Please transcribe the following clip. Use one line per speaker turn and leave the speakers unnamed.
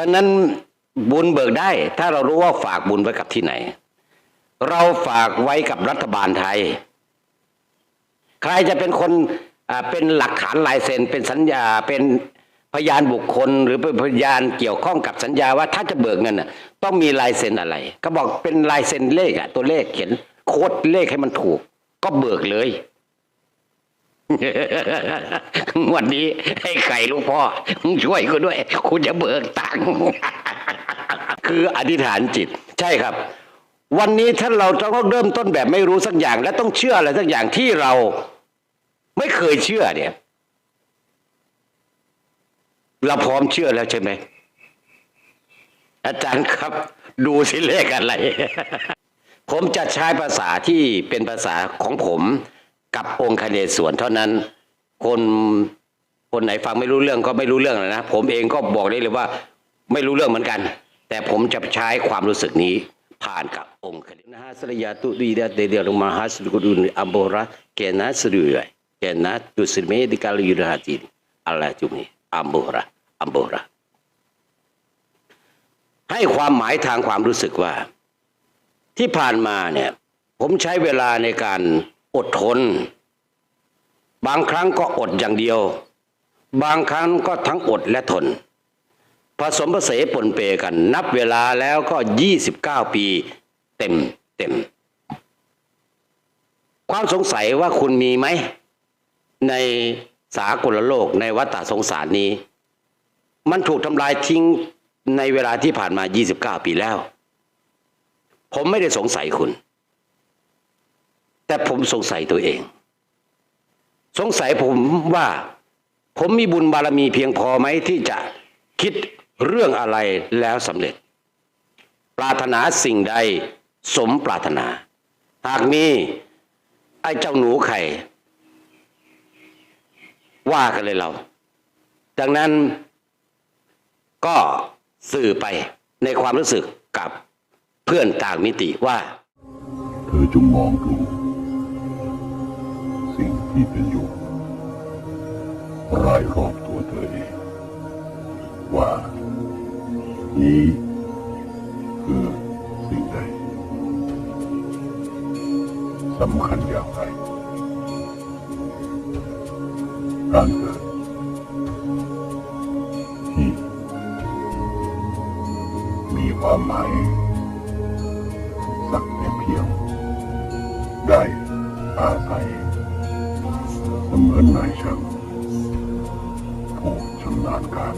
ดังนั้นบุญเบิกได้ ถ้าเรารู้ว่าฝากบุญไว้กับที่ไหน เราฝากไว้กับรัฐบาลไทย ใครจะเป็นคนเป็นหลักฐานลายเซ็นเป็นสัญญาเป็นพยานบุคคล หรือเป็นพยานเกี่ยวข้องกับสัญญาว่าถ้าจะเบิกเงินน่ะต้องมีลายเซ็นอะไร ก็บอกเป็นลายเซ็นเลขอะตัวเลขเขียนโค้ดเลขให้มันถูก ก็เบิกเลย วันนี้ให้ไข่ลูกพ่อช่วยกูด้วย คุณจะเบิกตังค์คืออธิษฐานจิต ใช่ครับ วันนี้ถ้าเราต้องเริ่มต้นแบบไม่รู้สักอย่าง และต้องเชื่ออะไรสักอย่างที่เราไม่เคยเชื่อเนี่ย เราพร้อมเชื่อแล้วใช่ไหมอาจารย์ครับ ดูสิเลขอะไร ผมจะใช้ภาษาที่เป็นภาษาของผม กับองค์คเนศวรเท่านั้น คนคนไหนฟังไม่รู้เรื่องก็ไม่รู้เรื่องนะผมเองก็บอกได้เลยว่าไม่รู้เรื่องเหมือนกัน แต่ผมจะใช้ความรู้สึกนี้ผ่านกับองค์คเนศนะฮะสรยาตุดีดาเดเดียรมาฮัสดุกุดุนอัมโบระเกนัสดุยเกนัตุสิเมดิกาลยุรหาจินอัลลาจุมีอัมโบระอัมโบระให้ความหมายทางความรู้สึกว่า ที่ผ่านมาเนี่ย ผมใช้เวลาในการ อดทน บางครั้งก็อดอย่างเดียว บางครั้งก็ทั้งอดและทน ผสมผสมปนเปกัน นับเวลาแล้วก็ 29 ปีเต็มเต็ม ความสงสัยว่าคุณมีไหม ในสากลโลกในวัฏสงสารนี้ มันถูกทำลายทิ้งในเวลาที่ผ่านมา 29 ปีแล้ว ผมไม่ได้สงสัยคุณ แต่ผมสงสัยตัวเอง สงสัยผมว่า ผมมีบุญบารมีเพียงพอไหมที่จะคิดเรื่องอะไรแล้วสำเร็จ ปรารถนาสิ่งใดสมปรารถนา หากมีไอ้เจ้าหนูไข่ ว่ากันเลยเรา ดังนั้นก็สื่อไปในความรู้สึกกับเพื่อนต่างมิติว่า
เธอจงมองดู สิ่งที่เป็นอยู่รายรอบตัวเธอเองว่านี้คือสิ่งใดสำคัญอย่างไรการเกิดที่มีความหมาย เสมือนน